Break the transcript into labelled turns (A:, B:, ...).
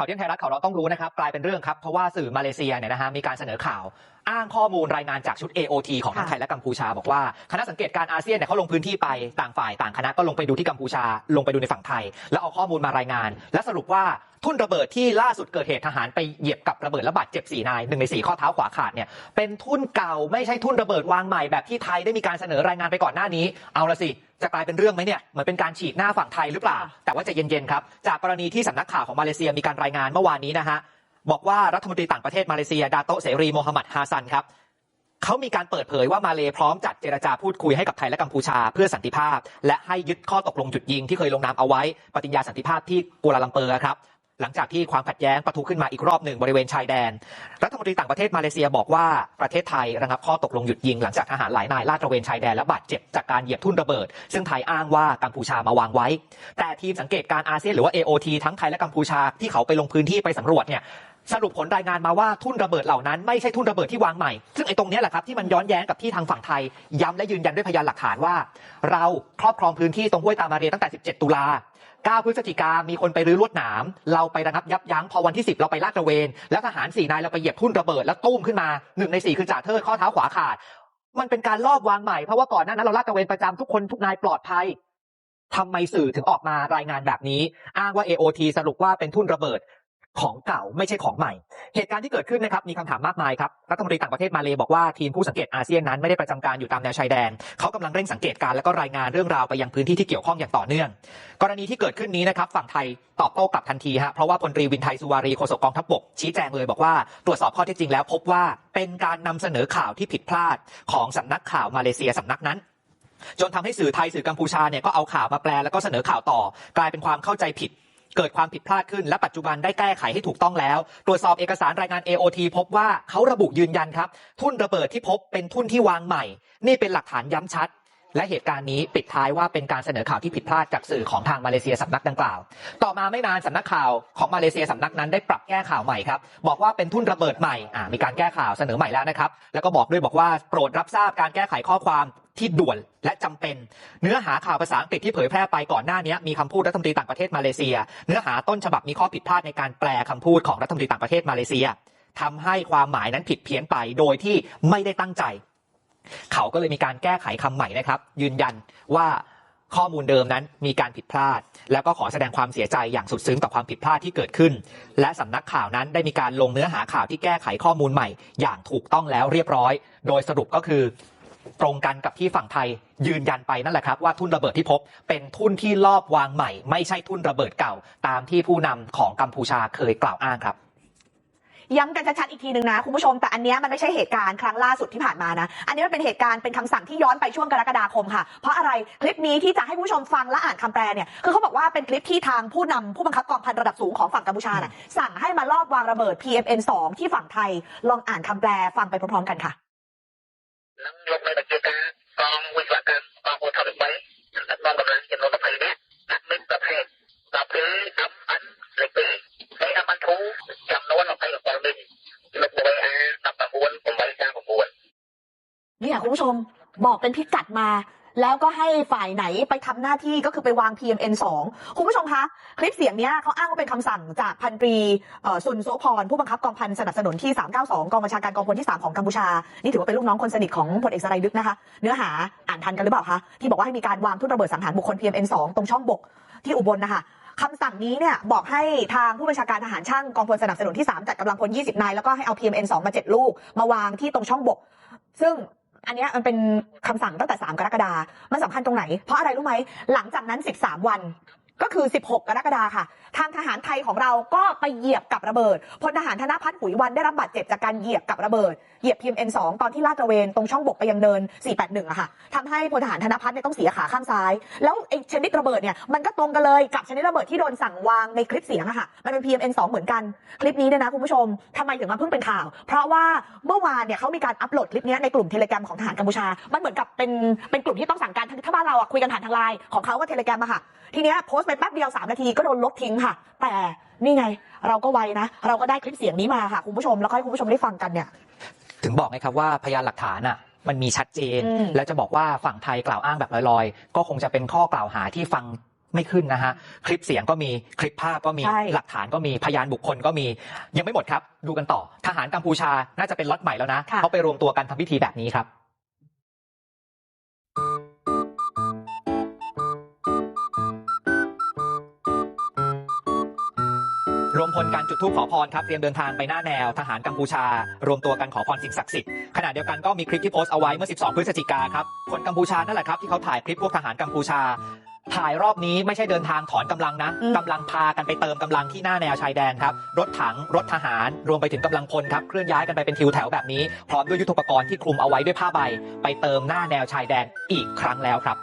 A: ข่าวเที่ยงไทยรัฐข่าวเราต้องรู้นะครับกลายเป็นเรื่องครับ เพราะว่าสื่อมาเลเซียเนี่ยนะฮะมีการเสนอข่าว อ้างข้อมูลรายงานจากชุด AOT ของทั้งไทยและกัมพูชา บอกว่าคณะสังเกตการอาเซียนเนี่ยเขาลงพื้นที่ไปต่างฝ่ายต่างคณะก็ลงไปดูที่กัมพูชา ลงไปดูในฝั่งไทย แล้วเอาข้อมูลมารายงาน และสรุปว่า ทุ่นระเบิดที่ล่าสุดเกิดเหตุทหารไปเหยียบกับระเบิดและบาดเจ็บสี่นายหนึ่งในสี่ข้อเท้าขวาขาดเนี่ยเป็นทุ่นเก่าไม่ใช่ทุ่นระเบิดวางใหม่แบบที่ไทยได้มีการเสนอรายงานไปก่อนหน้านี้เอาละสิจะกลายเป็นเรื่องไหมเนี่ยเหมือนเป็นการฉีกหน้าฝั่งไทยหรือเปล่า แต่ว่าจะเย็นๆครับจากกรณีที่สำนักข่าวของมาเลเซียมีการรายงานเมื่อวานนี้นะฮะบอกว่ารัฐมนตรีต่างประเทศมาเลเซีย ดาโตเสรีโมฮัมหมัดฮาซันครับเขามีการเปิดเผยว่ามาเลพร้อมจัดเจรจาพูดคุยให้กับไทยและกัมพูชาเพื่อสันติภาพ และให้ยึดข้อตกลงหยุดยิงที่เคยลงนามเอาไว้ปฏิญญาสันติภาพที่กัวลาลัมเปอร์ครับ หลังจากที่ความขัดแย้งปะทุขึ้นมาอีกรอบหนึ่งบริเวณชายแดน รัฐมนตรีต่างประเทศมาเลเซียบอกว่าประเทศไทยระงับข้อตกลงหยุดยิงหลังจากทหารหลายนายลาดตระเวนชายแดนและบาดเจ็บจากการเหยียบทุ่นระเบิด ซึ่งไทยอ้างว่ากัมพูชามาวางไว้ แต่ทีมสังเกตการณ์อาเซียนหรือว่า AOT ทั้งไทยและกัมพูชาที่เขาไปลงพื้นที่ไปสำรวจเนี่ย สรุปผลรายงานมาว่าทุ่นระเบิดเหล่านั้นไม่ใช่ทุ่นระเบิดที่วางใหม่ ซึ่งไอ้ตรงนี้แหละครับที่มันย้อนแย้งกับที่ทางฝั่งไทย ย้ำและยืนยันด้วยพยานหลักฐานว่า เราครอบครองพื้นที่ตรงห้วยตามาเรียตั้งแต่ 17 ตุลา9พฤศจิกามีคนไปรื้อลวดหนาม เราไประงับยับยั้ง พอวันที่ 10 เราไปลาดตระเวน แล้วทหารสี่นายเราไปเหยียบทุ่นระเบิดแล้วตุ้มขึ้นมาหนึ่งในสี่คือจ่าเทิดข้อเท้าขวาขาด มันเป็นการลอบวางใหม่เพราะว่าก่อนหน้านั้นเราลาดตระเวนประจำทุกคนทุกนายปลอดภัยทำไมสื่อถึงออกมารายงานแบบนี้ อ้างว่า AOT สรุปว่าเป็นทุ่นระเบิด ของเก่าไม่ใช่ของใหม่ เหตุการณ์ที่เกิดขึ้นนะครับมีคำถามมากมายครับรัฐมนตรีต่างประเทศมาเลบอกว่าทีมผู้สังเกตอาเซียนนั้นไม่ได้ประจำการอยู่ตามแนวชายแดนเขากำลังเร่งสังเกตการ์และก็รายงานเรื่องราวไปยังพื้นที่ที่เกี่ยวข้องอย่างต่อเนื่อง กรณีที่เกิดขึ้นนี้นะครับฝั่งไทยตอบโต้กลับทันทีฮะเพราะว่าพลตรีวินไทยสุวารีโฆษกกองทัพบกชี้แจงเลยบอกว่าตรวจสอบข้อเท็จจริงแล้ว พบว่าเป็นการนำเสนอข่าวที่ผิดพลาดของสำนักข่าวมาเลเซียสำนักนั้นจนทำให้สื่อไทยสื่อกัมพูชาเนี่ยก็เอาข่าวมาแปลแล้วก็เสนอข่าวต่อ กลายเป็นความเข้าใจผิด เกิดความผิดพลาดขึ้นและปัจจุบันได้แก้ไขให้ถูกต้องแล้ว ตรวจสอบเอกสารรายงาน AOT พบว่าเขาระบุยืนยันครับ ทุ่นระเบิดที่พบเป็นทุ่นที่วางใหม่ นี่เป็นหลักฐานย้ำชัด และเหตุการณ์นี้ปิดท้ายว่าเป็นการเสนอข่าวที่ผิดพลาดจากสื่อของทางมาเลเซียสำนักดังกล่าว ต่อมาไม่นานสำนักข่าวของมาเลเซียสำนักนั้นได้ปรับแก้ข่าวใหม่ครับ บอกว่าเป็นทุ่นระเบิดใหม่อ่ามีการแก้ข่าวเสนอใหม่แล้วนะครับ แล้วก็บอกด้วยบอกว่าโปรดรับทราบการแก้ไขข้อความ ที่ด่วนและจำเป็น เนื้อหาข่าวภาษาอังกฤษที่เผยแพร่ไปก่อนหน้านี้มีคำพูดรัฐมนตรีต่างประเทศมาเลเซีย เนื้อหาต้นฉบับมีข้อผิดพลาดในการแปลคำพูดของรัฐมนตรีต่างประเทศมาเลเซียทำให้ความหมายนั้นผิดเพี้ยนไปโดยที่ไม่ได้ตั้งใจ เขาก็เลยมีการแก้ไขคำใหม่นะครับ ยืนยันว่าข้อมูลเดิมนั้นมีการผิดพลาด แล้วก็ขอแสดงความเสียใจอย่างสุดซึ้งต่อความผิดพลาดที่เกิดขึ้น และสำนักข่าวนั้นได้มีการลงเนื้อหาข่าวที่แก้ไขข้อมูลใหม่ อย่างถูกต้องแล้วเรียบร้อย โดยสรุปก็คือ ตรงกันกับที่ฝั่งไทยยืนยันไปนั่นแหละครับว่าทุ่นระเบิดที่พบ เป็นทุ่นที่ลอบวางใหม่ ไม่ใช่ทุ่นระเบิดเก่า ตามที่ผู้นำของกัมพูชาเคยกล่าวอ้างครับ
B: ย้ำกันชัดๆอีกทีหนึ่งนะคุณผู้ชมแต่อันเนี้ยมันไม่ใช่เหตุการณ์ครั้งล่าสุดที่ผ่านมานะ อันนี้มันเป็นเหตุการณ์เป็นคำสั่งที่ย้อนไปช่วงกรกฎาคมค่ะ เพราะอะไรคลิปนี้ที่จะให้ผู้ชมฟังและอ่านคำแปลเนี่ยคือเขาบอกว่าเป็นคลิปที่ทางผู้นำผู้บังคับกองพันระดับสูงของฝั่งกัมพูชาน่ะสั่งให้มาลอบวางระเบิด PMN 2ที่ฝั่งไทย ลองอ่านคำแปลฟังไปพร้อมๆกันค่ะ
C: នឹងលោកនៅបញ្ជាការកងវិស្វកម្មកងពលរដ្ឋ3និងកងកម្លាំងចំនួន20នាក់ដាក់មិញប្រភេទ12 MN លេខ2ហើយ MN 2ចំនួន27មិញលោក WA 19 839
B: เนี่ยคุณผู้ชมบอกเป็นพิกัดมา แล้วก็ให้ฝ่ายไหนไปทำหน้าที่ก็คือไปวาง PMN 2 คุณผู้ชมคะ คลิปเสียงเนี้ยเขาอ้างว่าเป็นคำสั่งจากพันตรีเอ่อซุนโซพร ผู้บังคับกองพันสนับสนุนที่ 392 กองบัญชาการกองพลที่ 3 ของกัมพูชา นี่ถือว่าเป็นลูกน้องคนสนิทของพลเอกสไรดึกนะคะ เนื้อหาอ่านทันกันหรือเปล่าคะ ที่บอกว่าให้มีการวางทุ่นระเบิดสังหารบุคคล PMN 2 ตรงช่องบกที่อุบลนะคะคำสั่งนี้เนี่ยบอกให้ทางผู้บัญชาการทหารช่างกองพลสนับสนุนที่ 3 จัดกำลังพล 20 นาย แล้วก็ให้เอา PMN 2 มา 7 ลูก มาวางที่ตรงช่องบก ซึ่ง อันนี้มันเป็นคำสั่งตั้งแต่ 3 กรกฎามันสำคัญตรงไหน เพราะอะไรรู้ไหม หลังจากนั้น 13 วัน ก็คือ 16 กรกฎาค่ะ ทางทหารไทยของเราก็ไปเหยียบกับระเบิดพลทหารธนพัฒน์หุยวันได้รับบาดเจ็บจากการเหยียบกับระเบิด เหยียบ PMN 2ตอนที่ลาดตระเวนตรงช่องบกไปยังเดิน 481อะค่ะทำให้พลทหารธนพัฒน์เนี่ยต้องเสียขาข้างซ้าย แล้วไอ้ชนิดระเบิดเนี่ยมันก็ตรงกันเลยกับชนิดระเบิดที่โดนสั่งวางในคลิปเสียงอะค่ะ มันเป็น PMN 2เหมือนกัน คลิปนี้เนี่ยนะคุณผู้ชมทำไมถึงมาเพิ่งเป็นข่าว เพราะว่าเมื่อวานเนี่ยเขามีการอัปโหลดคลิปนี้ในกลุ่มเทเลกรมของทหารกัมพูชา มันเหมือนกับเป็นเป็นกลุ่มที่ต้องสั่งการถ้าบ้านเราอะคุยกันผ่านทางไลน์ของเขาก็เทเลกรมอะค่ะทีเนี้ยโพสต์ไปแป๊บเดียว 3 นาทีก็โดนลบทิ้งค่ะ แต่นี่ไง เราก็ไวนะ เราก็ได้คลิปเสียงนี้มาค่ะคุณผู้ชมแล้วก็ให้คุณผู้ชมได้ฟังกันเนี่ย
A: ถึงบอกไงครับว่าพยานหลักฐานอะมันมีชัดเจน
B: อืม
A: แล้วจะบอกว่าฝั่งไทยกล่าวอ้างแบบลอยๆ ก็คงจะเป็นข้อกล่าวหาที่ฟังไม่ขึ้นนะฮะ คลิปเสียงก็มีคลิปภาพก็มี
B: ใช่
A: หลักฐานก็มีพยานบุคคลก็มี ยังไม่หมดครับ ดูกันต่อทหารกัมพูชาน่าจะเป็นล็อตใหม่แล้วนะ
B: ค่ะ
A: เขาไปรวมตัวกันทำพิธีแบบนี้ครับ รวมพลการจุดธูปขอพรครับเตรียมเดินทางไปหน้าแนวทหารกัมพูชา รวมตัวกันขอพรสิ่งศักดิ์สิทธิ์ขณะเดียวกันก็มีคลิปที่โพสต์เอาไว้เมื่อ 12 พฤศจิกาครับคนกัมพูชานั่นแหละครับที่เขาถ่ายคลิปพวกทหารกัมพูชาถ่ายรอบนี้ไม่ใช่เดินทางถอนกำลังนะ
B: อืม
A: กำลังพากันไปเติมกำลังที่หน้าแนวชายแดนครับ รถถังรถทหาร รวมไปถึงกำลังพลครับเคลื่อนย้ายกันไปเป็นทิวแถวแบบนี้ พร้อมด้วยยุทโธปกรณ์ที่คลุมเอาไว้ด้วยผ้าใบ ไปเติมหน้าแนวชายแดนอีกครั้งแล้วครับ